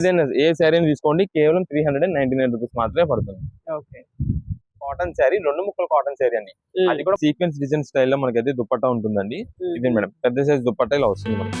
Design ఏ శారీ తీసుకోండి కేవలం three hundred and ninety nine rupees మాత్రమే పడుతుంది. ఓకే. కాటన్ శారీ రెండు ముక్కలు కాటన్ శారీ అండి. అది కూడా సీక్వెన్స్ డిజైన్ స్టైల్లో మనకైతే దుపట్టా ఉంటుందండి. ఇది మేడం? పెద్ద సైజ్ దుపట్టా ఇలా వస్తుంది మనకి.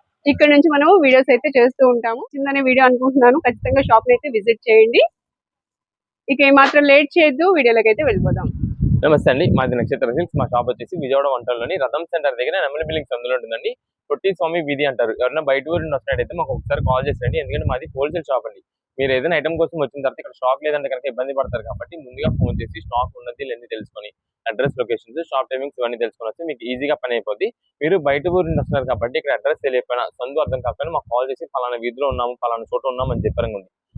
ఇక్కడ నుంచి మనము వీడియోస్ అయితే చేస్తూ ఉంటాము. చిన్ననే వీడియో అనుకుంటున్నాను. ఖచ్చితంగా షాప్ అయితే విజిట్ చేయండి. ఇక ఏమాత్రం లేట్ చేయొద్దు. వీడియోలోకి అయితే వెళ్ళిపోదాం. నమస్తే అండి. మాది నక్షత్ర సిల్క్స్ మా షాప్ వచ్చేసి విజయవాడ వంటల్లోని రథం సెంటర్ దగ్గర నెమలి బిల్లింగ్ అందులో ఉంటుందండి. పొట్టి స్వామి వీధి అంటారు. ఎవరైనా బయట ఊరి నుండి వస్తున్నట్టయితే మాకు ఒకసారి కాల్ చేసేయండి. ఎందుకంటే మాది హోల్సేల్ షాప్ అండి. మీరు ఏదైనా ఐటమ్ కోసం వచ్చిన తర్వాత ఇక్కడ స్టాక్ లేదంటే కనుక ఇబ్బంది పడతారు కాబట్టి ముందుగా ఫోన్ చేసి స్టాక్ ఉన్నది లేని తెలుసుకొని అడ్రస్ లొకేషన్స్ షాప్ టైమింగ్స్ ఇవన్నీ తెలుసుకోవచ్చు మీకు ఈజీగా పని అయిపోద్ది. మీరు బయట ఊరు నుండి వస్తున్నారు కాబట్టి ఇక్కడ అడ్రస్ తెలియకపోయినా సందు అర్థం కాకపోయినా మాకు కాల్ చేసి ఫలానా వీధిలో ఉన్నాము ఫలానా చోట ఉన్నాము అని చెప్పారు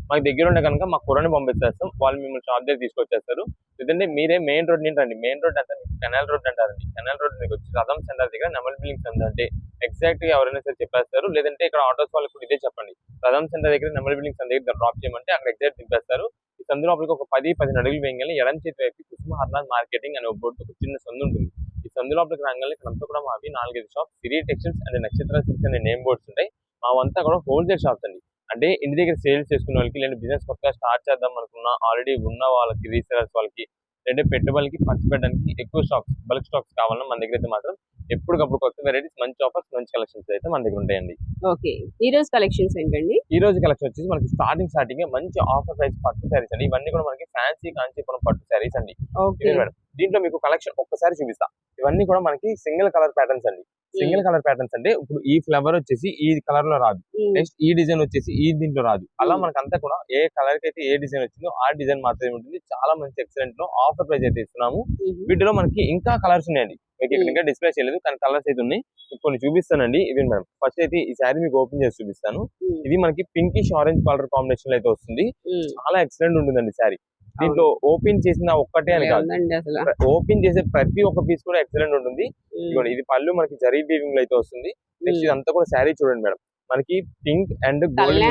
మాకు దగ్గర ఉండే కనుక మా కూరని పంపించేస్తాం వాళ్ళు మిమ్మల్ని షాప్ దగ్గర తీసుకొచ్చేస్తారు. లేదంటే మీరే మెయిన్ రోడ్ నింటారండి మెయిన్ రోడ్ అంటే మీకు కెనాల్ రోడ్ అంటారండి. కెనాల్ రోడ్ మీకు వచ్చి రథం సెంటర్ దగ్గర నెమల్ బిల్డింగ్స్ అంటే ఎగ్జాక్ట్గా ఎవరైనా సరే చెప్పేస్తారు. లేదంటే ఇక్కడ ఆటోస్ వాళ్ళకి కూడా ఇదే చెప్పండి. రథం సెంటర్ దగ్గర నెమల్ బిల్డింగ్స్ దగ్గర డ్రాప్ చేయమంటే అక్కడ ఎగ్జాక్ట్ దింపేస్తారు. ఈ సందు లోపలికి ఒక పది పది అడుగులు వేయగానే ఎడం చేతి వైపు కుసుమ హర్నాథ్ మార్కెటింగ్ అనే ఒక బోర్డు ఒక చిన్న సందు ఉంటుంది. ఈ సందు లోపలికి రాగానే ఇక్కడ అంతా కూడా మావి నాలుగైదు shop Siri textiles and Nakshatra silks అనే నేమ్ బోర్డ్స్ ఉంటాయి. మావంతా కూడా హోల్సేల్ షాప్స్ అండి. అంటే ఇంటి దగ్గర సేల్స్ చేసుకున్న వాళ్ళకి లేదా బిజినెస్ కొత్తగా స్టార్ట్ చేద్దాం అనుకున్న ఆల్రెడీ ఉన్న వాళ్ళకి రీసేలర్స్ వాళ్ళకి లేదా పెట్టుబడికి ఖర్చు పెట్టడానికి ఎక్కువ స్టాక్స్ బల్క్ స్టాక్స్ కావాలన్నా మన దగ్గర అయితే మాత్రం ఎప్పటికప్పుడు కొత్త వెరైటీస్ మంచి ఆఫర్స్ మంచి కలెక్షన్స్ అయితే మన దగ్గర ఉంటాయండి. ఓకే. ఈ రోజు కలెక్షన్స్ ఏంటండి? ఈ రోజు కలెక్షన్ వచ్చేసి మనకి స్టార్టింగ్ స్టార్టింగ్ మంచి ఆఫర్ ప్రైస్ పట్టు శారీస్ అండి. ఇవన్నీ కూడా మనకి ఫ్యాన్సీ కాంచీపురం పట్టు శారీస్ అండి. మేడం దీంట్లో మీకు కలెక్షన్ ఒక్కసారి చూపిస్తా. ఇవన్నీ కూడా మనకి సింగిల్ కలర్ ప్యాటర్న్స్ అండి. సింగిల్ కలర్ ప్యాటర్న్స్ అంటే ఇప్పుడు ఈ ఫ్లవర్ వచ్చేసి ఈ కలర్లో రాదు. నెక్స్ట్ ఈ డిజైన్ వచ్చేసి ఈ దీంట్లో రాదు. అలా Hmm. మనకి అంతా కూడా ఏ కలర్కి అయితే ఏ డిజైన్ వచ్చిందో ఆ డిజైన్ మాత్రమే ఉంటుంది. చాలా మంచి ఎక్సలెంట్లో ఆఫర్ ప్రైస్ అయితే ఇస్తున్నాము. వీటిలో మనకి ఇంకా కలర్స్ ఉన్నాయండి. మీకు ఇక్కడ Hmm. ఇంకా డిస్ప్లే చేయలేదు కానీ కలర్స్ అయితే ఉన్నాయి. కొన్ని చూపిస్తానండి. ఇది మేడం. ఫస్ట్ అయితే ఈ శారీ మీకు ఓపెన్ చేసి చూపిస్తాను. ఇది మనకి పింకిష్ ఆరెంజ్ కలర్ కాంబినేషన్లో అయితే వస్తుంది. చాలా ఎక్సలెంట్ ఉంటుందండి శారీ. దీంట్లో ఓపెన్ చేసిన ఒక్కటే అని కాదు. ఓపెన్ చేసే ప్రతి ఒక్క పీస్ కూడా ఎక్సలెంట్ ఉంటుంది. ఇది పళ్ళు మనకి జరీ బీవింగ్లో అయితే వస్తుంది. నెక్స్ట్ ఇదంతా కూడా శారీ చూడండి మేడం. మనకి పింక్ అండ్ గోల్డ్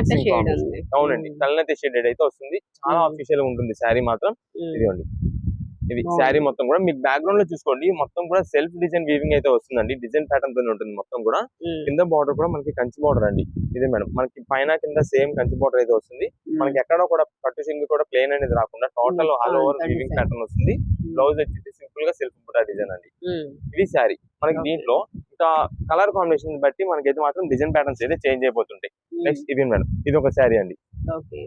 అవునండి తలనైతే షేడెడ్ అయితే వస్తుంది. చాలా గా ఉంటుంది శారీ మాత్రం. ఇదిగోండి. ఇది. శారీ మొత్తం కూడా. మీకు బ్యాక్గ్రౌండ్లో చూసుకోండి. మొత్తం కూడా సెల్ఫ్ డిజైన్ వీవింగ్ అయితే వస్తుందండి. డిజైన్ ప్యాటర్న్ తోనే ఉంటుంది మొత్తం కూడా. కింద బార్డర్ కూడా మనకి కంచి బార్డర్ అండి. ఇదే మేడం. మనకి పైన కింద సేమ్ కంచి బార్డర్ అయితే వస్తుంది. మనకి ఎక్కడ కూడా పట్టు సింగ్ కూడా ప్లేన్ అనేది రాకుండా total. All over weaving. Pattern వస్తుంది. బ్లౌజ్ వచ్చేసి సింపుల్గా సెల్ఫ్ బుటా డిజైన్ అండి. ఇది శారీ. మనకి. దీంట్లో ఇంకా కలర్ కాంబినేషన్ బట్టి మనకైతే మాత్రం డిజైన్ ప్యాటర్న్స్ అయితే చేంజ్ అయిపోతుంటాయి. నెక్స్ట్ ఇది మేడం. ఇది ఒక శారీ అండి ఓకే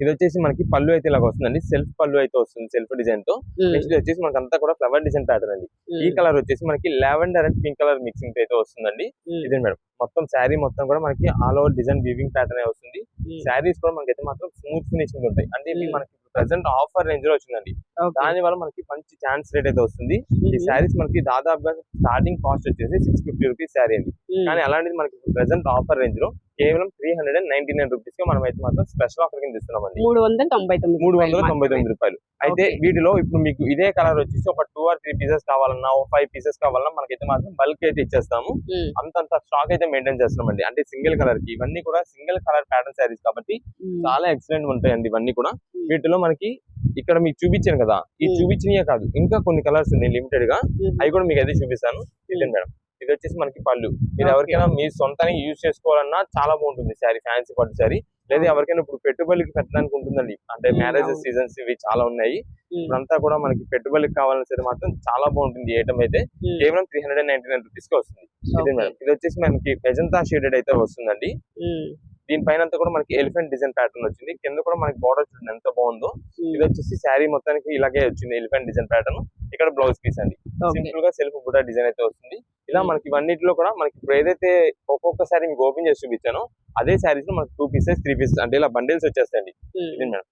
ఇది వచ్చేసి మనకి పళ్ళు అయితే ఇలాగ వస్తుందండి సెల్ఫ్ పళ్ళు అయితే వస్తుంది సెల్ఫ్ డిజైన్తో. నెక్స్ట్ వచ్చేసి మనకి అంతా కూడా ఫ్లవర్ డిజైన్ ప్యాటర్న్ అండి ఈ. కలర్ వచ్చేసి మనకి lavender and pink colour mixing అయితే వస్తుందండి. ఇదే మేడం మొత్తం శారీ మొత్తం కూడా మనకి all over design weaving pattern వస్తుంది. శారీస్ కూడా మనకి అయితే మాత్రం స్మూత్ ఫినిషింగ్ ఉంటాయి అంటే ఇవి. మనకి ప్రెసెంట్ ఆఫర్ రేంజ్లో వచ్చిందండి. దాని వల్ల మనకి మంచి ఛాన్స్ రేట్ అయితే వస్తుంది ఈ. శారీస్ మనకి దాదాపుగా స్టార్టింగ్ కాస్ట్ వచ్చేసి సిక్స్ ఫిఫ్టీ రూపీస్ శారీ అండి. కానీ అలాంటిది మనకి ప్రెసెంట్ ఆఫర్ రేంజ్లో కేవలం three hundred and ninety nine రూపీస్గా మనం అయితే మాత్రం స్పెషల్ ఆఫర్ కింద ఇస్తున్నామండి మూడు వందల తొంభై తొమ్మిది మూడు వందల రూపాయలు తొంభై తొమ్మిది రూపాయలు అయితే. వీటిలో ఇప్పుడు మీకు ఇదే కలర్ వచ్చేసి ఒక టూ ఆర్ త్రీ పీసెస్ కావాలన్నా ఒక ఫైవ్ పీసెస్ కావాలన్నా మనకైతే మాత్రం బల్క్ అయితే ఇచ్చేస్తాము. అంతంత స్టాక్ అయితే మెయింటైన్ చేస్తున్నామండి అంటే సింగిల్ కలర్కి ఇవన్నీ కూడా సింగిల్ కలర్ ప్యాటర్న్ శారీస్ కాబట్టి. చాలా ఎక్సలెంట్ ఉంటాయండి ఇవన్నీ కూడా. వీటిలో మనకి ఇక్కడ మీకు చూపించాను కదా ఈ. చూపించినయే కాదు ఇంకా కొన్ని కలర్స్ ఉన్నాయి లిమిటెడ్గా. అవి కూడా మీకు అయితే చూపిస్తాను మేడం ఇది వచ్చేసి మనకి పళ్ళు. మీరు Okay. ఎవరికైనా మీ సొంతానికి యూజ్ చేసుకోవాలన్నా చాలా బాగుంటుంది శారీ ఫ్యాన్సీ పట్టు శారీ. లేదా. ఎవరికైనా ఇప్పుడు పెట్టుబడికి పెట్టడానికి ఉంటుందండి. అంటే అవును. సీజన్స్ ఇవి చాలా ఉన్నాయి. ఇప్పుడంతా కూడా మనకి పెట్టుబడికి కావాలని సరే మాత్రం చాలా బాగుంటుంది ఐటమ్ అయితే. కేవలం త్రీ హండ్రెడ్ నైన్టీ నైన్ రూపీస్కి వస్తుంది. ఇది. మేడం? ఇది వచ్చేసి మనకి మెజంతా షేడెడ్ అయితే వస్తుందండి. దీనిపైన కూడా మనకి ఎలిఫెంట్ డిజైన్ ప్యాటర్న్ వచ్చింది. కింద కూడా మనకి బార్డర్ చూడండి ఎంత బాగుందో. ఇది వచ్చేసి శారీ మొత్తానికి ఇలాగే వచ్చింది ఎలిఫెంట్ డిజైన్ ప్యాటర్న్. ఇక్కడ బ్లౌజ్ పీస్ అండి. సింపుల్గా సెల్ఫ్ బుటా డిజైన్ అయితే వస్తుంది. ఇలా Hmm. మనకి ఇవన్నిటిలో కూడా మనకి ఇప్పుడు ఏదైతే ఒక్కొక్క సారీ మీకు ఓపెన్ చేసి చూపించానో అదే సారీస్లో మనకి టూ పీసెస్ త్రీ పీసెస్ అంటే ఇలా బండిల్స్ వచ్చేస్తాయండి. ఇది మేడం.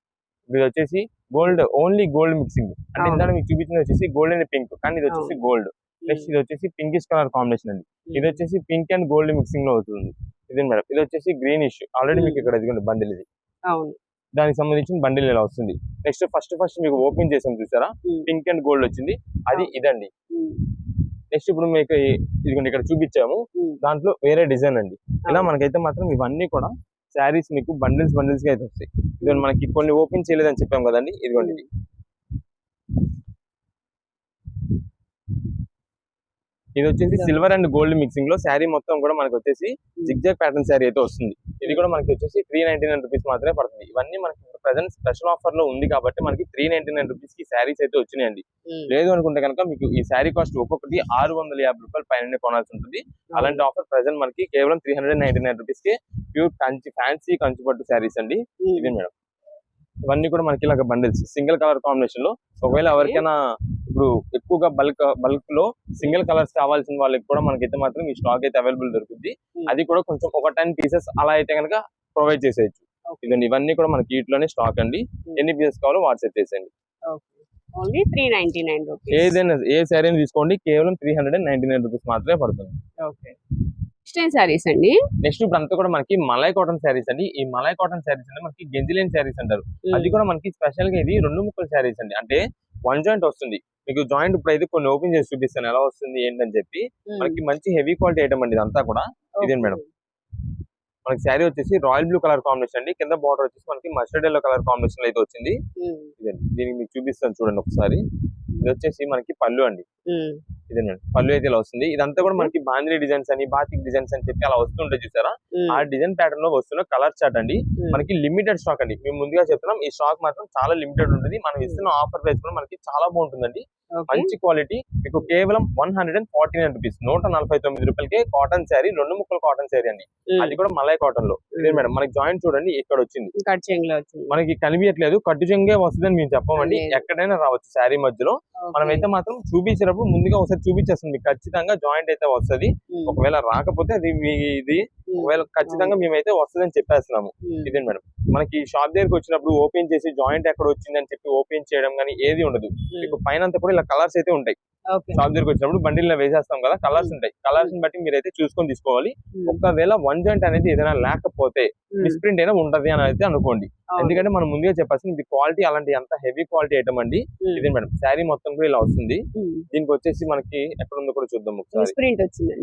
ఇది వచ్చేసి గోల్డ్ ఓన్లీ గోల్డ్ మిక్సింగ్ అంటే. ఇందాక మీకు చూపించింది వచ్చేసి గోల్డ్ అండ్ పింక్ కానీ ఇది వచ్చేసి గోల్డ్ నెక్స్ట్ ఇది వచ్చేసి పింకిష్ కలర్ కాంబినేషన్ అండి. ఇది వచ్చేసి పింక్ అండ్ గోల్డ్ మిక్సింగ్లో అవుతుంది. ఇది మేడం. ఇది వచ్చేసి గ్రీన్ ఇష్యూ ఆల్రెడీ Hmm. మీకు ఇక్కడ ఇదిగోండి బండిల్ ఇది. దానికి సంబంధించిన బండిల్ ఇలా వస్తుంది. నెక్స్ట్ ఫస్ట్ ఫస్ట్ మీకు ఓపెన్ చేసాం చూసారా? Hmm. పింక్ అండ్ గోల్డ్ వచ్చింది. అది ఇదండి. నెక్స్ట్ ఇప్పుడు మీకు ఇదిగోండి ఇక్కడ చూపించాము. దాంట్లో వేరే డిజైన్ అండి. ఇలా. మనకైతే మాత్రం ఇవన్నీ కూడా శారీస్ మీకు బండిల్స్ బండిల్స్గా అయితే వస్తాయి. ఇదిగోండి మనకి కొన్ని ఓపెన్ చేయలేదని చెప్పాం కదండి. ఇదిగోండి ఇది. ఇది వచ్చేసి. సిల్వర్ అండ్ గోల్డ్ మిక్సింగ్లో శారీ మొత్తం కూడా మనకి వచ్చేసి. జిగ్జాగ్ ప్యాటర్న్ శారీ అయితే వస్తుంది. ఇది కూడా మనకి వచ్చేసి త్రీ నైన్టీ నైన్ రూపీస్ మాత్రమే పడుతుంది. ఇవన్నీ మనకి ప్రజెంట్ స్పెషల్ ఆఫర్లో ఉంది కాబట్టి మనకి త్రీ నైన్టీ నైన్ రూపీస్కి శారీస్ అయితే వచ్చినాయండి. లేదు అనుకుంటే కనుక మీకు ఈ శారీ కాస్ట్ ఒక్కొక్కటి ఆరు వందల యాభై రూపాయల పైన కొనాల్సి ఉంటుంది. అలాంటి ఆఫర్ ప్రెసెంట్ మనకి కేవలం త్రీ హండ్రెడ్ నైన్టీ నైన్ రూపీస్కి ప్యూర్ కంచి ఫ్యాన్సీ కంచి పట్టు శారీస్ అండి. ఇదే మేడం. ఇవన్నీ కూడా మనకి ఇలాగ బండిల్స్ సింగిల్ కలర్ కాంబినేషన్లో ఒకవేళ ఎవరికైనా ఇప్పుడు ఎక్కువగా బల్క్ బల్క్లో సింగిల్ కలర్స్ కావాల్సిన వాళ్ళకి కూడా మనకైతే మాత్రం ఈ స్టాక్ అయితే అవైలబుల్ దొరుకుతుంది Hmm. అది కూడా కొంచెం ఒక టెన్ పీసెస్ అలా అయితే కనుక ప్రొవైడ్ చేసేయచ్చు. ఇదండి ఇవన్నీ కూడా మనకి వీటిలోనే స్టాక్ అండి. Hmm. ఎన్ని పీసెస్ కావాలో వాట్సాప్ చేసేయండి. Only three ninety nine rupees ఏదైనా ఏ శారీ తీసుకోండి కేవలం three hundred and ninety nine rupees మాత్రమే పడుతుంది. ఓకే నెక్స్ట్ ఏం సారీస్ అండి? నెక్స్ట్ ఇప్పుడు అంతా కూడా మనకి మలై కాటన్ శారీస్ అండి. ఈ మలై కాటన్ శారీస్ అంటే మనకి గెంజిలేని శారీస్ అంటారు. అది కూడా మనకి స్పెషల్గా ఇది రెండు ముక్కల శారీస్ అండి. అంటే వన్ జాయింట్ వస్తుంది. మీకు జాయింట్ ఇప్పుడు అయితే కొన్ని ఓపెన్ చేసి చూపిస్తాను. ఎలా వస్తుంది ఏంటని చెప్పి. మనకి మంచి హెవీ క్వాలిటీ ఐటమ్ అండి ఇదంతా కూడా. ఓకే. మేడం? మనకి శారీ వచ్చేసి రాయల్ బ్లూ కలర్ కాంబినేషన్ అండి. కింద బార్డర్ వచ్చేసి మనకి మస్టర్డ్ ఎల్లో కలర్ కాంబినేషన్ అయితే వచ్చింది. ఇదండి దీనికి మీకు చూపిస్తాను చూడండి ఒకసారి. ఇది వచ్చేసి మనకి పళ్ళు అండి. ఇదేనండి. పళ్ళు అయితే ఇలా వస్తుంది. ఇదంతా కూడా మనకి బాందిని డిజైన్స్ అని బాతిక్ డిజైన్స్ అని చెప్పి అలా వస్తుంటాయి చూసారా? ఆ డిజైన్ ప్యాటర్న్లో వస్తున్న కలర్ చార్ట్ అండి. మనకి లిమిటెడ్ స్టాక్ అండి. మేము ముందుగా చెప్తున్నాం ఈ స్టాక్ మాత్రం చాలా లిమిటెడ్ ఉంటుంది. మనం ఇస్తున్న ఆఫర్ ప్రైస్ కూడా మనకి చాలా బాగుంటుందండి. మంచి క్వాలిటీ. మీకు కేవలం one hundred and forty nine rupees నూట నలభై తొమ్మిది రూపాయలకి కాటన్ శారీ రెండు ముక్కలు కాటన్ శారీ అండి. అది కూడా మలై కాటన్లో ఇదే మేడం మనకి జాయింట్ చూడండి ఇక్కడ వచ్చింది? మనకి కనిపించట్లేదు కట్టు చెంగే వస్తుందని మేము చెప్పమండి. ఎక్కడైనా రావచ్చు శారీ మధ్యలో. మనం అయితే మాత్రం చూపించేటప్పుడు ముందుగా ఒకసారి చూపించేస్తుంది. మీకు ఖచ్చితంగా జాయింట్ అయితే వస్తది. ఒకవేళ రాకపోతే అది ఇది. ఒకవేళ ఖచ్చితంగా మేమైతే వస్తుందని చెప్పేస్తున్నాము. ఉమ్, ఇదే మేడం? మనకి షాప్ దగ్గరికి వచ్చినప్పుడు ఓపెన్ చేసి జాయింట్ ఎక్కడ వచ్చింది అని చెప్పి ఓపెన్ చేయడం కానీ ఏది ఉండదు. మీకు పైన అంతా కూడా ఇలా కలర్స్ అయితే ఉంటాయి. షాప్ దగ్గరికి వచ్చినప్పుడు బండిల్లో వేసేస్తాం కదా కలర్స్ ఉంటాయి. కలర్స్ని బట్టి మీరైతే చూసుకొని తీసుకోవాలి. ఒకవేళ వన్ జాయింట్ అనేది ఏదైనా లేకపోతే మిస్ప్రింట్ అయినా ఉంటది అని అయితే అనుకోండి. ఎందుకంటే మనం ముందుగా చెప్పాల్సింది ఇది క్వాలిటీ అలాంటి అంత హెవీ క్వాలిటీ ఐటమ్ అండి. ఇదే మేడం శారీ మొత్తం కూడా ఇలా వస్తుంది. దీనికి వచ్చేసి మనకి ఎక్కడ ఉందో కూడా చూద్దాం ఒకసారి. Print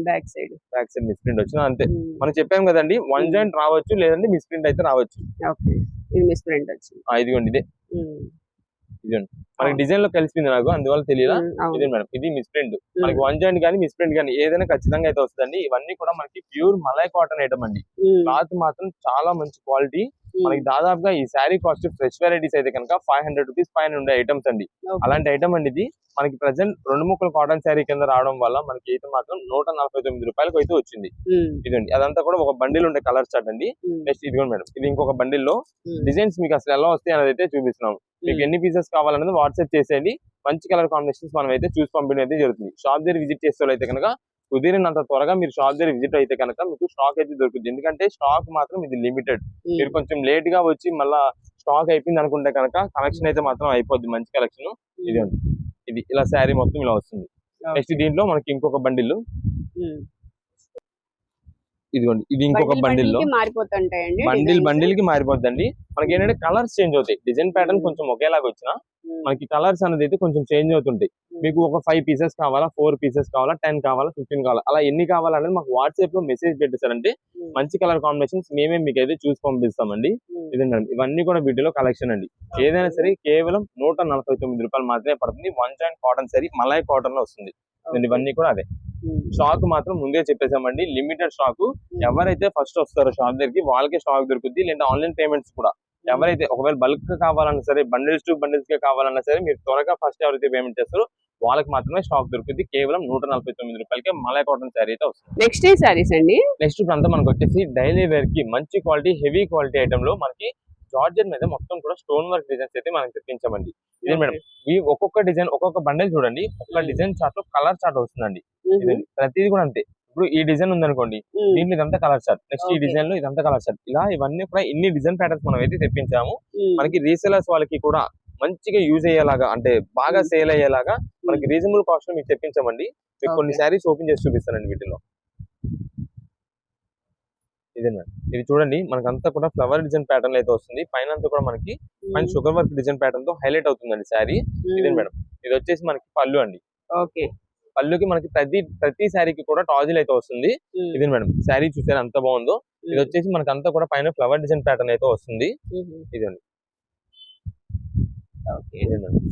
back side back side misprint వచ్చింది అంతే. మనం చెప్పాం కదండి వన్. జాయింట్ రావచ్చు లేదంటే మిస్ప్రింట్ అయితే రావచ్చు. ఓకే. ఇది మిస్ ప్రింట్ వచ్చింది. ఆ, ఇదిగోండి ఇదే. ఉమ్, మనకి డిజైన్లో కలిసిపోయింది నాకు అందువల్ల తెలియదా. ఇదే మేడం ఇది ఉమ్, మనకి వన్ జాయింట్ కానీ మిస్ప్రింట్ కానీ ఏదైనా ఖచ్చితంగా అయితే వస్తుందండి. ఇవన్నీ కూడా మనకి ప్యూర్ మలై కాటన్ ఐటమ్ అండి. క్లాత్ మాత్రం చాలా మంచి క్వాలిటీ మనకి దాదాపుగా ఈ శారీ కాస్ట్ ఫ్రెష్ వెరైటీస్ అయితే కనుక ఫైవ్ హండ్రెడ్ రూపీస్ పైన ఉండే ఐటమ్స్ అండి. అలాంటి ఐటమ్ అండి ఇది. మనకి ప్రజెంట్ రెండు ముక్కలు కాటన్ శారీ కింద రావడం వల్ల మనకి అయితే మాత్రం నూట నలభై తొమ్మిది రూపాయలకు అయితే వచ్చింది. ఉమ్, ఇదండి. అదంతా కూడా ఒక బండిల్ ఉండే కలర్ చార్ట్ అండి. నెక్స్ట్ ఇదిగోండి మేడం. ఇది ఇంకొక బండిల్లో ఉమ్, డిజైన్స్ మీకు అసలు ఎలా వస్తాయి అనేది అయితే చూపిస్తున్నాం. మీకు ఎన్ని పీసెస్ కావాలనేది వాట్సాప్ చేసేయండి. మంచి కలర్ కాంబినేషన్స్ మనం అయితే చూసి పంపించడం అయితే జరుగుతుంది. షాప్ దగ్గర విజిట్ చేసే వాళ్ళు అయితే కనుక కుదిరినంత త్వరగా మీరు షాప్ దగ్గర విజిట్ అయితే కనుక మీకు స్టాక్ అయితే దొరుకుతుంది ఎందుకంటే స్టాక్ మాత్రం ఇది లిమిటెడ్ ఉమ్, మీరు కొంచెం లేట్గా వచ్చి మళ్ళా స్టాక్ అయిపోయింది అనుకుంటే కనుక కలెక్షన్ అయితే మాత్రం అయిపోద్ది. మంచి కలెక్షన్ ఇది ఉంది. ఇది ఇలా శారీ మొత్తం ఇలా వస్తుంది. నెక్స్ట్ దీంట్లో మనకి ఇంకొక బండిల్ ఉమ్. ఇదిగోండి. ఇది ఇంకొక బండిల్ బండిల్ మారిపోతుంటాయండి. బండిల్కి మారిపోద్దండి. మనకి ఏంటంటే కలర్స్ చేంజ్ అవుతాయి. Design pattern Hmm. కొంచెం ఒకేలాగా వచ్చినా ఉమ్, మనకి కలర్స్ అనేది అయితే కొంచెం చేంజ్ అవుతుంటాయి. Hmm. మీకు ఒక ఫైవ్ పీసెస్ కావాలా ఫోర్ పీసెస్ కావాలా టెన్ కావాలా ఫిఫ్టీన్ కావాలా అలా ఎన్ని కావాలనేది మాకు వాట్సాప్లో మెసేజ్ పెట్టేశారంటే మంచి కలర్ కాంబినేషన్స్ మేమే మీకు అయితే చూసి పంపిస్తామండి. ఇదండి ఇవన్నీ కూడా వీటిలో కలెక్షన్ అండి. ఏదైనా సరే కేవలం నూట నలభై తొమ్మిది రూపాయలు మాత్రమే పడుతుంది. వన్ జాయింట్ కాటన్ సరీ మలై కాటన్లో వస్తుంది. ఇవన్నీ కూడా అదే. స్టాక్ మాత్రం ముందే చెప్పేసామండి లిమిటెడ్ స్టాక్ ఎవరైతే ఫస్ట్ వస్తారో షాప్ దగ్గరికి వాళ్ళకే స్టాక్ దొరుకుద్ది. లేదా ఆన్లైన్ పేమెంట్స్ కూడా. ఎవరైతే ఒకవేళ బల్క్ కావాలన్నా సరే బండిల్స్ టు బండిల్స్గా కావాలన్నా సరే మీరు త్వరగా ఫస్ట్ ఎవరైతే పేమెంట్ చేస్తారో వాళ్ళకి మాత్రమే స్టాక్ దొరుకుతుంది. కేవలం నూట నలభై తొమ్మిది రూపాయలకే మలై కాటన్ శారీ అయితే వస్తుంది. నెక్స్ట్ ఏ సారీస్ అండి? నెక్స్ట్ ఇప్పుడు అంతా మనకు వచ్చేసి డైలీ వేర్కి మంచి క్వాలిటీ హెవీ క్వాలిటీ ఐటమ్లో మనకి జార్జెట్ మీద మొత్తం కూడా స్టోన్ వర్క్ డిజైన్స్ అయితే మనం తెప్పించామండి. ఇదే మేడం ఈ ఒక్కొక్క డిజైన్ ఒక్కొక్క బండల్ చూడండి. ఒక్క డిజైన్ చార్ట్లో కలర్ చార్ట్ వస్తుందండి. ప్రతిదీ కూడా అంతే. ఇప్పుడు ఈ డిజైన్ ఉందనుకోండి దీంట్లో ఇదంతా కలర్ చార్ట్ నెక్స్ట్ ఈ. డిజైన్లో ఇదంతా కలర్ చార్ట్ ఇలా ఇవన్నీ కూడా ఇన్ని డిజైన్ ప్యాటర్న్స్ మనం అయితే తెప్పించాము మనకి రీసేలర్స్ వాళ్ళకి కూడా మంచిగా యూజ్ అయ్యేలాగా అంటే బాగా. సేల్ అయ్యేలాగా మనకి రీజనబుల్ కాస్ట్లో మీకు తెప్పించామండి. మీకు కొన్ని. శారీస్ ఓపెన్ చేసి చూపిస్తానండి వీటిలో ఇదే మేడం. ఇది చూడండి మనకంతా కూడా ఫ్లవర్ డిజైన్ ప్యాటర్న్ అయితే వస్తుంది. పైన అంతా కూడా మనకి పైన షుగర్ వర్క్ డిజైన్ ప్యాటర్న్తో హైలైట్ అవుతుందండి శారీ ఇదే మేడం. ఇది వచ్చేసి మనకి పళ్ళు అండి. ఓకే. పళ్ళుకి మనకి ప్రతి ప్రతి శారీకి కూడా టాజిల్ అయితే వస్తుంది. ఇది మేడం శారీ చూసారు ఎంత బాగుందో? ఇది వచ్చేసి మనకి అంతా కూడా పైన ఫ్లవర్ డిజైన్ ప్యాటర్న్ అయితే వస్తుంది. ఇదండి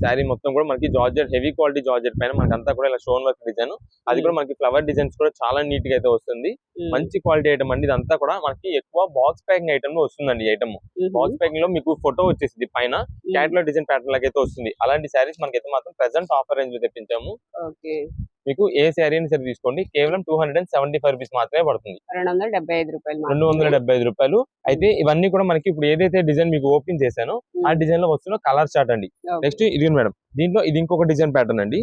శారీ మొత్తం కూడా మనకి జార్జెట్ హెవీ క్వాలిటీ జార్జెట్ పైన మనకి అంతా కూడా ఇలా స్టోన్ వర్క్ డిజైన్. అది కూడా మనకి ఫ్లవర్ డిజైన్స్ కూడా చాలా నీట్గా అయితే వస్తుంది. మంచి క్వాలిటీ ఐటమ్ అండి ఇదంతా కూడా. మనకి ఎక్కువ బాక్స్ ప్యాకింగ్ ఐటమ్లో వస్తుందండి ఐటమ్. బాక్స్ ప్యాకింగ్లో మీకు ఫోటో వచ్చేసింది పైన. క్యాట్లాగ్ డిజైన్ ప్యాటర్న్ లాగా అయితే వస్తుంది. అలాంటి శారీస్ మనకైతే మాత్రం ప్రెసెంట్ ఆఫర్ రేంజ్లో తెప్పించాము. మీకు ఏ శారీ అయినా సరే తీసుకోండి. కేవలం two hundred and seventy five rupees మాత్రమే పడుతుంది. రెండు వందల డెబ్బై ఐదు రూపాయలు రెండు వందల డెబ్బై ఐదు రూపాయలు. అయితే ఇవన్నీ కూడా మనకి ఇప్పుడు ఏదైతే డిజైన్ మీకు ఓపెన్ చేశానో ఆ డిజైన్లో వస్తున్న కలర్ చార్ట్ అండి. నెక్స్ట్ ఇది మేడం దీంట్లో ఇది ఇంకొక డిజైన్ ప్యాటర్న్ అండి.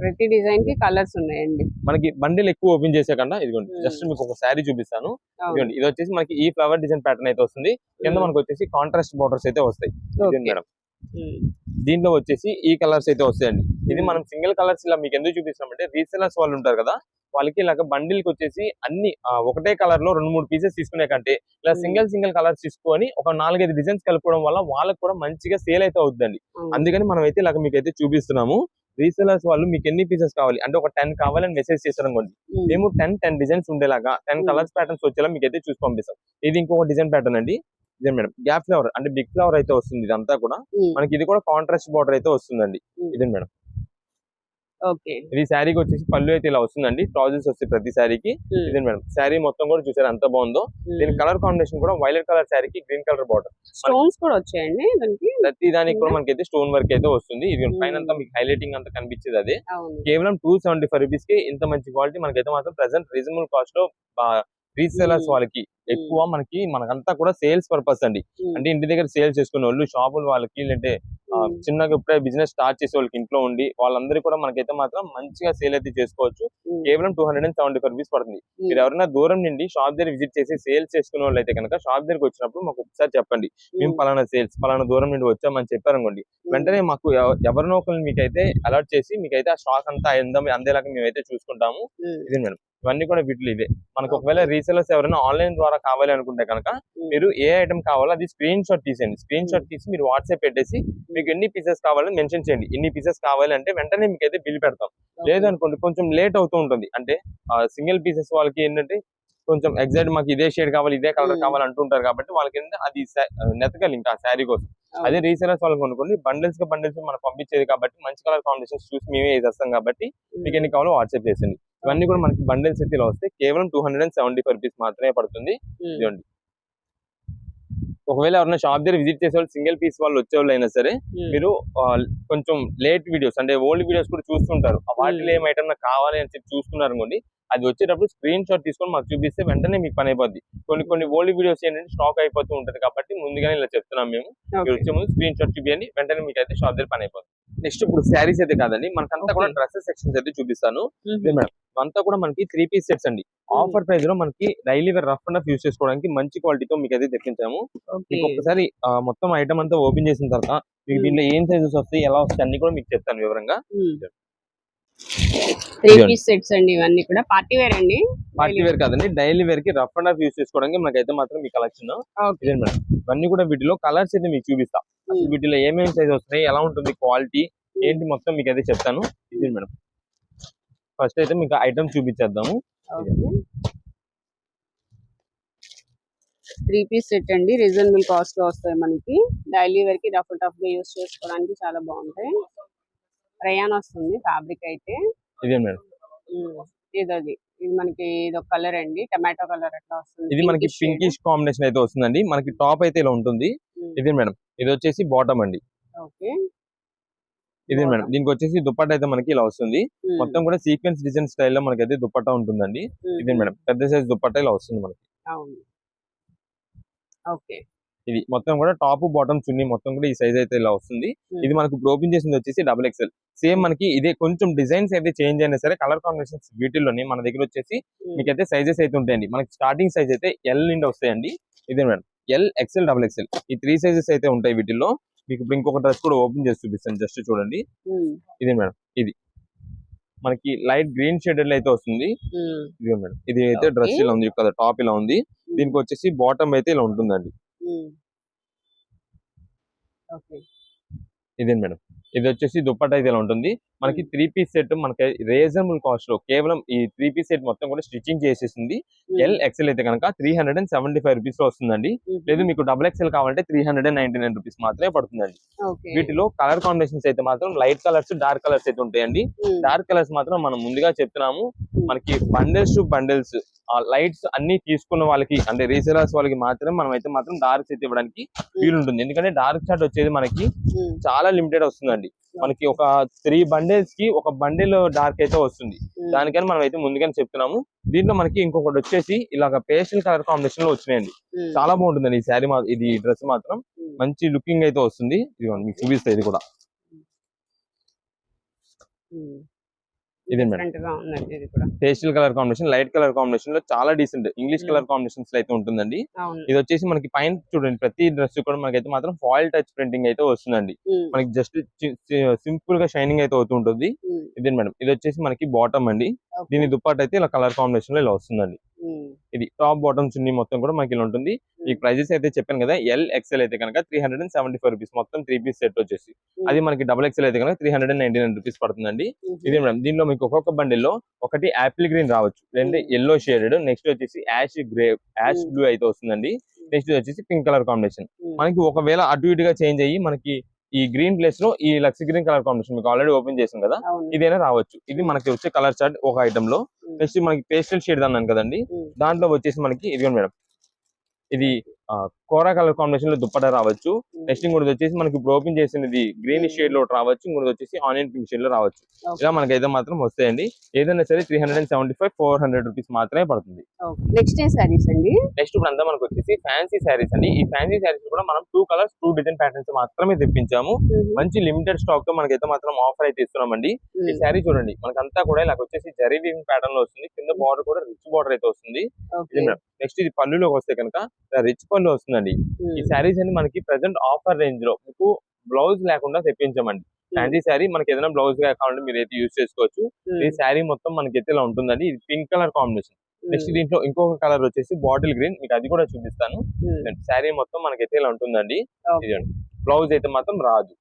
ప్రతి డిజైన్కి కలర్స్ ఉన్నాయండి. మనకి బండిల్ ఎక్కువ ఓపెన్ చేసే కన్నా ఇదిగోండి Hmm. జస్ట్ మీకు ఒక శారీ చూపిస్తాను. ఇదిగోండి ఇది వచ్చేసి మనకి ఈ ఫ్లవర్ డిజైన్ ప్యాటర్న్ అయితే వస్తుంది. కింద Hmm. మనకు వచ్చేసి కాంట్రాస్ట్ బార్డర్స్ అయితే వస్తాయి. మేడం. దీంట్లో వచ్చేసి ఈ కలర్స్ అయితే వస్తాయండి ఇది. మనం సింగిల్ కలర్స్ ఇలా మీకు ఎందుకు చూపిస్తున్నామంటే రీసెలర్స్ వాళ్ళు ఉంటారు కదా వాళ్ళకి ఇలాగ బండిల్కి వచ్చేసి అన్ని ఒకటే కలర్లో రెండు మూడు పీసెస్ తీసుకునే కంటే ఇలా. సింగిల్ సింగిల్ కలర్స్ తీసుకొని ఒక నాలుగైదు డిజైన్స్ కలుపుకోవడం వల్ల వాళ్ళకి కూడా మంచిగా సేల్ అయితే అవుతుందండి. అందుకని మనం అయితే ఇలాగ మీకు అయితే చూపిస్తున్నాము రీసెలర్స్ వాళ్ళు మీకు ఎన్ని పీసెస్ కావాలి అంటే ఒక టెన్ కావాలని మెసేజ్ చేస్తారు అనుకోండి. మేము టెన్ టెన్ డిజైన్స్ ఉండేలాగా టెన్. కలర్స్ ప్యాటర్న్స్ వచ్చేలా మీకు అయితే చూసి పంపిస్తాం ఇది ఇంకొక డిజైన్ ప్యాటర్న్ అండి ఇదే మేడం. గ్యాప్ ఫ్లవర్ అంటే బిగ్ ఫ్లవర్ అయితే వస్తుంది ఇదంతా కూడా. మనకి ఇది కూడా కాంట్రాస్ట్ బార్డర్ అయితే వస్తుందండి. ఇదే మేడం. ఓకే. ఇది శారీకి వచ్చేసి పళ్ళు అయితే ఇలా వస్తుందండి. ట్రౌజర్స్ వస్తాయి ప్రతి శారీకి. ఇదే మేడం. శారీ మొత్తం కూడా చూసారు ఎంత బాగుందో? దీని. కలర్ కాంబినేషన్ కూడా వైలెట్ కలర్ శారీకి గ్రీన్ కలర్ బార్డర్. స్టోన్స్ కూడా వచ్చాయండి దానికి? ప్రతి దానికి కూడా మనకి అయితే స్టోన్ వర్క్ అయితే వస్తుంది. ఇది. పైన అంతా మీకు హైలైటింగ్ అంతా కనిపించేది అదే. కేవలం టూ సెవెంటీ ఫైవ్ రూపీస్కి ఇంత మంచి క్వాలిటీ మనకైతే మాత్రం ప్రెసెంట్ రీజనబుల్ కాస్ట్లో రీసెలర్స్. వాళ్ళకి ఎక్కువ మనకి మనకంతా కూడా సేల్స్ పర్పస్ అండి. అంటే ఇంటి దగ్గర సేల్స్ చేసుకునే వాళ్ళు షాపుల వాళ్ళకి లేదంటే. చిన్నగా ఇప్పుడే బిజినెస్ స్టార్ట్ చేసే వాళ్ళకి ఇంట్లో ఉండి వాళ్ళందరూ కూడా మనకైతే మాత్రం మంచిగా సేల్ అయితే చేసుకోవచ్చు. కేవలం two hundred and seventy five rupees పడుతుంది. మీరు ఎవరైనా దూరం నుండి షాప్ దగ్గర విజిట్ చేసి సేల్స్ చేసుకునే వాళ్ళు అయితే కనుక షాప్ దగ్గరికి వచ్చినప్పుడు మాకు ఒకసారి చెప్పండి మేము. పలానా సేల్స్ పలానా దూరం నుండి వచ్చామని చెప్పారనుకోండి. వెంటనే మాకు ఎవ- ఎవరినో ఒకరిని మీకైతే అలర్ట్ చేసి మీకైతే ఆ స్టాక్ అంతా అందం అందేలాగా మేమైతే చూసుకుంటాము. ఇది మేడం ఇవన్నీ కూడా వీటిలో ఇవే. మనకు ఒకవేళ రీసెలర్స్ ఎవరైనా ఆన్లైన్ ద్వారా కావాలి అనుకుంటే కనుక. మీరు ఏ ఐటమ్ కావాలో అది స్క్రీన్ షాట్ తీసేయండి. స్క్రీన్ షాట్ తీసి మీరు వాట్సాప్ పెట్టేసి మీకు ఎన్ని పీసెస్ కావాలని మెన్షన్ చేయండి. ఎన్ని పీసెస్ కావాలి అంటే వెంటనే మీకు అయితే బిల్ పెడతాం. లేదు అనుకోండి కొంచెం లేట్ అవుతూ ఉంటుంది. అంటే సింగిల్ పీసెస్ వాళ్ళకి ఏంటంటే కొంచెం ఎగ్జాక్ట్ మాకు ఇదే షేడ్ కావాలి ఇదే కలర్. కావాలి అంటుంటారు కాబట్టి వాళ్ళకి ఏంటంటే అది నెతకాలి ఇంకా శారీ కోసం. అదే రీసెలర్స్ వాళ్ళకి అనుకోండి బండిల్స్గా బండిల్స్ మనం పంపించేది కాబట్టి మంచి కలర్ కాంబినేషన్స్ చూసి మేమే వేసేస్తాం కాబట్టి మీకు ఎన్ని కావాలో వాట్సాప్ చేసింది ఇవన్నీ కూడా మనకి బండిల్స్ అయితే ఇలా వస్తాయి కేవలం two hundred and seventy five rupees మాత్రమే పడుతుంది. ఇదిగోండి ఒకవేళ ఎవరైనా షాప్ దగ్గర విజిట్ చేసే వాళ్ళు సింగిల్ పీస్ వాళ్ళు వచ్చే వాళ్ళు అయినా సరే. మీరు కొంచెం లేట్ వీడియోస్ అంటే ఓల్డ్ వీడియోస్ కూడా చూస్తుంటారు వాటిలో. ఏం ఐటమ్ నాకు కావాలి అని చెప్పి చూస్తున్నారు అనుకోండి అది వచ్చేటప్పుడు స్క్రీన్ షాట్ తీసుకొని మాకు చూపిస్తే వెంటనే మీకు పని అయిపోద్ది కొన్ని కొన్ని ఓల్డ్ వీడియోస్ ఏంటంటే స్టాక్ అయిపోతూ ఉంటది కాబట్టి ముందుగానే ఇలా చెప్తున్నాం మేము మీరు. వచ్చే ముందు స్క్రీన్ షాట్ చూపించండి వెంటనే మీకు అయితే షాప్ దగ్గర పని అయిపోతుంది నెక్స్ట్ ఇప్పుడు శారీస్ అయితే కాదండి. మనకంతా కూడా. డ్రెస్సెస్ సెక్షన్స్ అయితే చూపిస్తాను. అంతా కూడా మనకి త్రీ పీస్ సెట్స్ అండి. ఆఫర్ ప్రైస్లో మనకి daily wear rough and use చేసుకోవడానికి మంచి క్వాలిటీతో మీకు అయితే తెప్పించాము. మీకు ఆ, మొత్తం ఐటమ్ అంతా ఓపెన్ చేసిన తర్వాత మీకు. దీంట్లో ఏం సైజెస్ వస్తాయి ఎలా వస్తాయి అన్ని కూడా మీకు చెప్తాను వివరంగా. ఉమ్. త్రీ పీస్ సెట్స్ అండి ఇవన్నీ కూడా. పార్టీ వేర్ అండి? పార్టీ వేర్ కాదండి. డైలీ వేర్కి రఫ్ అండ్ యూస్ చేసుకోవడానికి మనకైతే మాత్రం మీ కలెక్షన్ ఓకే. ఇదే మేడం. ఇవన్నీ కూడా వీటిలో కలర్స్ అయితే మీకు చూపిస్తా. వీటిలో ఏమేమి సైజ్ వస్తున్నాయి? ఎలా ఉంటుంది క్వాలిటీ ఏంటి మొత్తం మీకు అయితే చెప్తాను. ఇది మేడం. ఫస్ట్ అయితే మీకు ఐటమ్ చూపించేద్దాము. త్రీ పీస్ సెట్ అండి. రీజనబుల్ కాస్ట్లో వస్తాయి మనకి. డైలీ వేర్కి రఫ్ టఫ్గా యూస్ చేసుకోవడానికి చాలా బాగుంటాయి. రయాన్ వస్తుంది ఫ్యాబ్రిక్ అయితే. ఇదే మేడం. ఇది అది. ఇది మనకి ఇది ఒక కలర్ అండి. టమాటో కలర్ అట్లా వస్తుంది. ఇది మనకి. పింకిష్ కాంబినేషన్ అయితే వస్తుందండి. మనకి టాప్ అయితే ఇలా ఉంటుంది. ఇదే మేడం. ఇది వచ్చేసి బాటమ్ అండి. ఇదే మేడం. దీనికి వచ్చేసి దుప్పట్ట అయితే మనకి ఇలా వస్తుంది. మొత్తం కూడా సీక్వెన్స్ డిజైన్ స్టైల్లో మనకి అయితే దుప్పట్ట ఉంటుందండి. ఇదే మేడం. పెద్ద సైజ్ దుప్పట్ట ఇలా వస్తుంది మనకి. ఓకే. ఇది మొత్తం కూడా టాప్ బాటమ్ చున్నీ మొత్తం కూడా ఈ సైజ్ అయితే ఇలా వస్తుంది. ఇది మనకు ఓపెన్ చేసింది వచ్చేసి డబుల్ ఎక్స్ఎల్. సేమ్ మనకి ఇదే కొంచెం డిజైన్స్ అయితే చేంజ్ అయినా సరే కలర్ కాంబినేషన్స్ వీటిల్లోనే మన దగ్గర వచ్చేసి మీకు అయితే సైజెస్ అయితే ఉంటాయండి. మనకి స్టార్టింగ్ సైజ్ అయితే ఎల్ నుండి వస్తాయండి. ఇదే madam. L XL double XL ఈ త్రీ సైజెస్ అయితే ఉంటాయి వీటిల్లో. మీకు ఇప్పుడు ఇంకొక డ్రెస్ కూడా ఓపెన్ చేసి చూపిస్తాను. జస్ట్ చూడండి. ఇదే మేడం. ఇది. మనకి లైట్ గ్రీన్ షేడెడ్ అయితే వస్తుంది. ఇదే మేడం. ఇది అయితే డ్రెస్. ఇలా ఉంది. కదా టాప్ ఇలా ఉంది. దీనికి వచ్చేసి బాటమ్ అయితే ఇలా ఉంటుందండి. ఓకే ఇదే మేడం. ఇది వచ్చేసి దుప్పట్ట అయితే ఇలా ఉంటుంది. మనకి త్రీ పీస్ సెట్ మనకి రీజనబుల్ కాస్ట్లో కేవలం ఈ త్రీ పీస్ సెట్ మొత్తం కూడా స్టిచ్చింగ్ చేసేసింది. ఎల్ ఎక్సెల్ అయితే కనుక three hundred and seventy five రూపీస్లో వస్తుందండి. లేదు మీకు డబుల్ ఎక్సెల్ కావాలంటే three hundred and ninety nine rupees మాత్రమే పడుతుందండి. వీటిలో కలర్ కాంబినేషన్స్ అయితే మాత్రం లైట్ కలర్స్ డార్క్ కలర్స్ అయితే ఉంటాయండి. డార్క్ కలర్స్ మాత్రం మనం ముందుగా చెప్తున్నాము. మనకి బండిల్స్ టు బండిల్స్ లైట్స్ అన్ని తీసుకున్న వాళ్ళకి అంటే రీసేలర్స్ వాళ్ళకి మాత్రం మనం అయితే మాత్రం డార్క్స్ అయితే ఇవ్వడానికి వీలు ఉంటుంది ఎందుకంటే డార్క్ చార్ట్ వచ్చేది మనకి చాలా లిమిటెడ్ వస్తుందండి. మనకి ఒక త్రీ బండిల్స్కి ఒక బండిల్ డార్క్ అయితే వస్తుంది. దానికని మనం అయితే ముందుగానే చెప్తున్నాము. దీంట్లో మనకి ఇంకొకటి వచ్చేసి ఇలాగ పేస్టల్ కలర్ కాంబినేషన్లో వచ్చినాయండి. చాలా బాగుంటుందండి ఈ శారీ ఇది డ్రెస్ మాత్రం. మంచి లుకింగ్ అయితే వస్తుంది. ఇదిగోండి మీకు చూపిస్తాయి ఇది కూడా. ఇదే pastel colour combination light colour కాంబినేషన్లో చాలా డీసెంట్. ఇంగ్లీష్. కలర్ కాంబినేషన్స్ అయితే ఉంటుందండి. ఇది వచ్చేసి మనకి పైన చూడండి ప్రతి డ్రెస్ కూడా మనకైతే మాత్రం ఫాయిల్ టచ్ ప్రింటింగ్ అయితే వస్తుందండి. మనకి జస్ట్ సింపుల్గా షైనింగ్ అయితే అవుతూ ఉంటుంది. ఇదే మేడం. ఇది వచ్చేసి మనకి బాటమ్ అండి. దీని దుప్పట్ అయితే ఇలా కలర్ కాంబినేషన్లో ఇలా వస్తుందండి. ఇది టాప్ బాటమ్ చున్నీ మొత్తం కూడా మనకి ఇలా ఉంటుంది. ఈ ప్రైజెస్ అయితే చెప్పాను కదా ఎల్ ఎక్స్ఎల్ అయితే కనుక three hundred and seventy five rupees మొత్తం త్రీ పీస్ సెట్ వచ్చేసి. అది మనకి డబుల్ ఎక్స్ఎల్ అయితే కనుక three hundred and ninety nine rupees పడుతుందండి. ఇదే మేడం దీనిలో మీకు ఒక్కొక్క బండిల్లో ఒకటి యాపిల్ గ్రీన్ రావచ్చు రెండు. ఎల్లో షేడెడ్ నెక్స్ట్ వచ్చేసి యాష్ గ్రే యాష్. బ్లూ అయితే వస్తుందండి. నెక్స్ట్ వచ్చేసి పింక్ కలర్ కాంబినేషన్. మనకి ఒకవేళ అటు ఇటుగా చేంజ్ అయ్యి మనకి ఈ గ్రీన్ ప్లేస్లో ఈ లక్స్ గ్రీన్ కలర్ కాంబినేషన్ మీకు ఆల్రెడీ ఓపెన్ చేసాం కదా? ఇదైనా రావచ్చు. ఇది మనకి వచ్చే కలర్ చార్ట్ ఒక ఐటమ్లో. నెక్స్ట్ మనకి పేస్టల్ షేడ్ అన్నాను కదండి. దాంట్లో వచ్చేసి మనకి ఇది మేడం. ఇది కోరా కలర్ కాంబినేషన్లో దుప్పట రావచ్చు. నెక్స్ట్ ఇంకోటి వచ్చేసి మనకి ఇప్పుడు ఓపెన్ చేసినది గ్రీన్. షేడ్లో రావచ్చు. ఇంకోటి వచ్చేసి ఆనియన్ పింక్ షేడ్లో రావచ్చు. ఇలా మనకైతే మాత్రం వస్తాయండి. ఏదైనా సరే three hundred and seventy five four hundred rupees మాత్రమే పడుతుంది. నెక్స్ట్ సారీస్ అండి? నెక్స్ట్ ఇప్పుడు అంతా మనకు వచ్చేసి ఫ్యాన్సీ శారీస్ అండి. ఈ ఫ్యాన్సీ శారీస్ కూడా మనం two colours two design patterns మాత్రమే తెప్పించాము. మంచి లిమిటెడ్ స్టాక్తో మనకైతే మాత్రం ఆఫర్ అయితే ఇస్తున్నామండి. ఈ శారీ చూడండి. మనకంతా కూడా ఇలా వచ్చేసి జరీ వీవింగ్ ప్యాటర్న్లో వస్తుంది. కింద బార్డర్ కూడా రిచ్ బార్డర్ అయితే వస్తుంది. నెక్స్ట్ ఇది పళ్ళులోకి వస్తే కనుక రిచ్ పళ్ళు వస్తుందండి. ఈ శారీస్ అన్ని మనకి ప్రెసెంట్ ఆఫర్ రేంజ్లో మీకు బ్లౌజ్ లేకుండా తెప్పించామండి. ఫ్యాన్సీ శారీ మనకి ఏదైనా బ్లౌజ్గా కావాలంటే మీరు అయితే యూస్ చేసుకోవచ్చు. ఈ శారీ మొత్తం మనకి అయితే ఇలా ఉంటుందండి. ఇది పింక్ కలర్ కాంబినేషన్. నెక్స్ట్ దీంట్లో ఇంకొక కలర్ వచ్చేసి బాటిల్ గ్రీన్. మీకు అది కూడా చూపిస్తాను. శారీ మొత్తం మనకైతే ఇలా ఉంటుందండి. ఇదండి బ్లౌజ్ అయితే మాత్రం రాదు.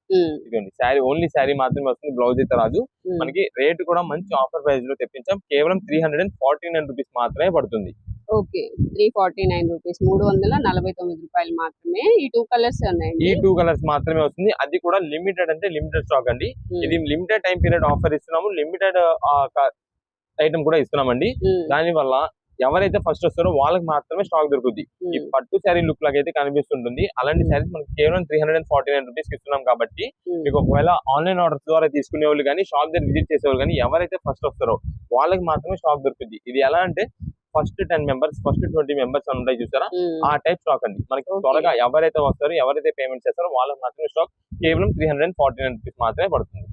ఇదండి శారీ ఓన్లీ శారీ మాత్రమే వస్తుంది బ్లౌజ్ అయితే రాదు. మనకి రేట్ కూడా మంచి ఆఫర్ ప్రైస్లో తెప్పించాం. కేవలం three hundred and forty nine rupees మాత్రమే పడుతుంది. Okay. Three forty nine rupees. మూడు వందల నలభై తొమ్మిది రూపాయలు మాత్రమే. ఈ టూ కలర్స్ ఈ ఉన్నాయండి టూ కలర్స్ మాత్రమే వస్తుంది. అది కూడా లిమిటెడ్ అంటే లిమిటెడ్ స్టాక్ అండి. ఇది లిమిటెడ్ టైం పీరియడ్ ఆఫర్ ఇస్తున్నాము. లిమిటెడ్ ఐటమ్ కూడా ఇస్తున్నామండి. దాని వల్ల ఎవరైతే ఫస్ట్ వస్తారో వాళ్ళకి మాత్రమే స్టాక్ దొరుకుతుంది ఈ పట్టు శారీ లుక్ లాగా అయితే కనిపిస్తుంటుంది. అలాంటి శారీస్ మనకి కేవలం three hundred and forty nine rupees ఇస్తున్నాం కాబట్టి మీకు ఒకవేళ ఆన్లైన్ ఆర్డర్స్ ద్వారా తీసుకునే వాళ్ళు కానీ షాప్ దగ్గర విజిట్ చేసేవాళ్ళు కానీ ఎవరైతే ఫస్ట్ వస్తారో వాళ్ళకి మాత్రమే స్టాక్ దొరుకుతుంది ఇది ఎలా అంటే first ten members first twenty members అని ఉంటాయి చూసారా? ఆ టైప్ స్టాక్ అండి. మనకి. త్వరగా ఎవరైతే వస్తారో ఎవరైతే పేమెంట్ చేస్తారో వాళ్ళకి మాత్రమే స్టాక్ కేవలం three hundred and forty nine rupees మాత్రమే పడుతుంది.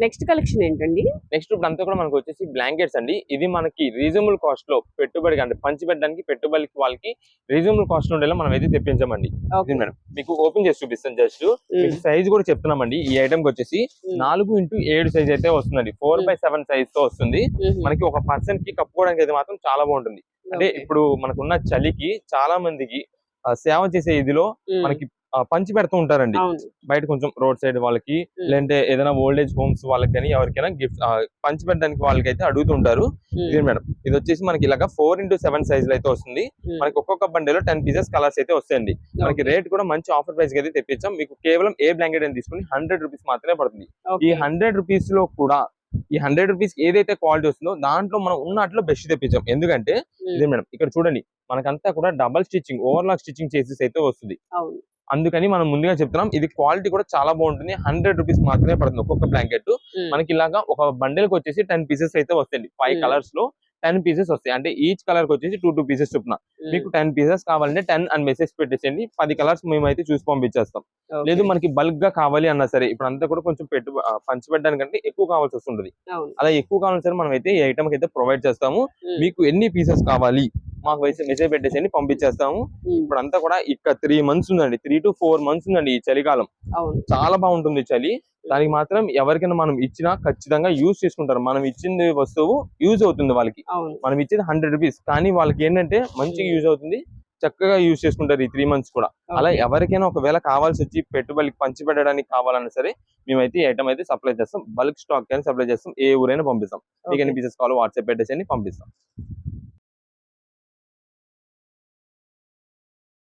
నెక్స్ట్ కలెక్షన్ ఏంటండి? నెక్స్ట్ ఇప్పుడు అంతా కూడా మనకు వచ్చేసి బ్లాంకెట్స్ అండి. ఇది మనకి రీజనబుల్ కాస్ట్లో పెట్టుబడి అంటే పంచి పెట్టడానికి పెట్టుబడికి వాళ్ళకి రీజనబుల్ కాస్ట్ ఉండేలా మనం అయితే తెప్పించామండి. మేడం మీకు ఓపెన్ చేసి చూపిస్తాను జస్ట్ సైజ్ కూడా చెప్తున్నామండి. ఈ ఐటమ్కి వచ్చేసి ఉమ్, నాలుగు ఇంటూ ఏడు సైజ్ అయితే వస్తుందండి. ఫోర్ బై సెవెన్ సైజ్తో వస్తుంది. ఉమ్, మనకి ఒక పర్సన్కి కప్పుకోవడానికి అయితే మాత్రం చాలా బాగుంటుంది. అంటే. ఇప్పుడు మనకున్న చలికి చాలా మందికి సేవ చేసే ఇదిలో ఉమ్, మనకి పంచి పెడుతూ ఉంటారండి. బయట కొంచెం రోడ్ సైడ్ వాళ్ళకి లేదంటే ఏదైనా ఓల్డ్ ఏజ్ హోమ్స్ వాళ్ళకి కానీ ఎవరికైనా గిఫ్ట్ పంచి పెట్టడానికి వాళ్ళకి అయితే అడుగుతుంటారు ఇది మేడం ఇది వచ్చేసి మనకి ఇలాగా ఫోర్ ఇంటూ సెవెన్ సైజ్లో అయితే వస్తుంది. మనకి ఒక్కొక్క బండిలో టెన్ పీసెస్ కలర్స్ అయితే వస్తాయండి. మనకి రేట్ కూడా మంచి ఆఫర్ ప్రైస్ అయితే తెప్పించాం. మీకు కేవలం ఏ బ్లాంకెట్ అని తీసుకుని హండ్రెడ్ రూపీస్ మాత్రమే పడుతుంది. ఈ. హండ్రెడ్ రూపీస్లో కూడా ఈ హండ్రెడ్ రూపీస్ ఏదైతే క్వాలిటీ వస్తుందో దాంట్లో మనం ఉన్నట్లో బెస్ట్ తెప్పించాం. ఎందుకంటే ఇదే మేడం ఇక్కడ చూడండి మనకంతా కూడా డబల్ స్టిచ్చింగ్ ఓవర్లాక్ స్టిచ్చింగ్ చేసేసి అయితే వస్తుంది. అందుకని మనం ముందుగా చెప్తున్నాం ఇది క్వాలిటీ కూడా చాలా బాగుంటుంది. హండ్రెడ్ రూపీస్ మాత్రమే పడుతుంది ఒక్కొక్క బ్లాంకెట్ మనకి ఇలాగా ఒక బండిల్కి వచ్చేసి టెన్ పీసెస్ అయితే వస్తాయండి. ఫైవ్. కలర్స్లో టెన్ పీసెస్ వస్తాయి. అంటే ఈచ్ కలర్కి వచ్చేసి టూ టూ పీసెస్ చొప్పున. మీకు టెన్ పీసెస్ కావాలంటే టెన్ అని మెసేజ్ పెట్టేసేయండి. పది కలర్స్ మేమైతే చూసి పంపించేస్తాం. లేదు మనకి బల్క్గా కావాలి అన్నా సరే ఇప్పుడు అంతా కూడా కొంచెం పెట్టు ఆ, పంచి పెట్టడానికంటే ఎక్కువ కావాల్సి వస్తుంటది. అలా ఎక్కువ కావాలని సరే మనం అయితే ఈ ఐటమ్ అయితే ప్రొవైడ్ చేస్తాము. Hmm. మీకు ఎన్ని పీసెస్ కావాలి? మాకు మెసేజ్ పెట్టేసి పంపించేస్తాము. ఇప్పుడు అంతా కూడా ఇక్కడ త్రీ మంత్స్ ఉందండి. త్రీ టు ఫోర్ మంత్స్ ఉందండి ఈ చలికాలం. చాలా బాగుంటుంది చలి. దానికి మాత్రం ఎవరికైనా మనం ఇచ్చినా ఖచ్చితంగా యూజ్ చేసుకుంటారు. మనం ఇచ్చింది వస్తువు యూజ్ అవుతుంది వాళ్ళకి. మనం ఇచ్చేది హండ్రెడ్ రూపీస్ కానీ వాళ్ళకి ఏంటంటే మంచిగా యూజ్ అవుతుంది. చక్కగా యూజ్ చేసుకుంటారు ఈ త్రీ మంత్స్ కూడా. అలా ఎవరికైనా ఒకవేళ కావాల్సి వచ్చి పెట్టుబడికి పంచి పెట్టడానికి కావాలన్నా సరే మేమైతే ఐటమ్ అయితే సప్లై చేస్తాం. బల్క్ స్టాక్ కానీ సప్లై చేస్తాం. ఏ ఊరైనా పంపిస్తాం. మీకు ఎన్ని. పీసెస్ కావాలో వాట్సాప్ పెట్టేసి పంపిస్తాం.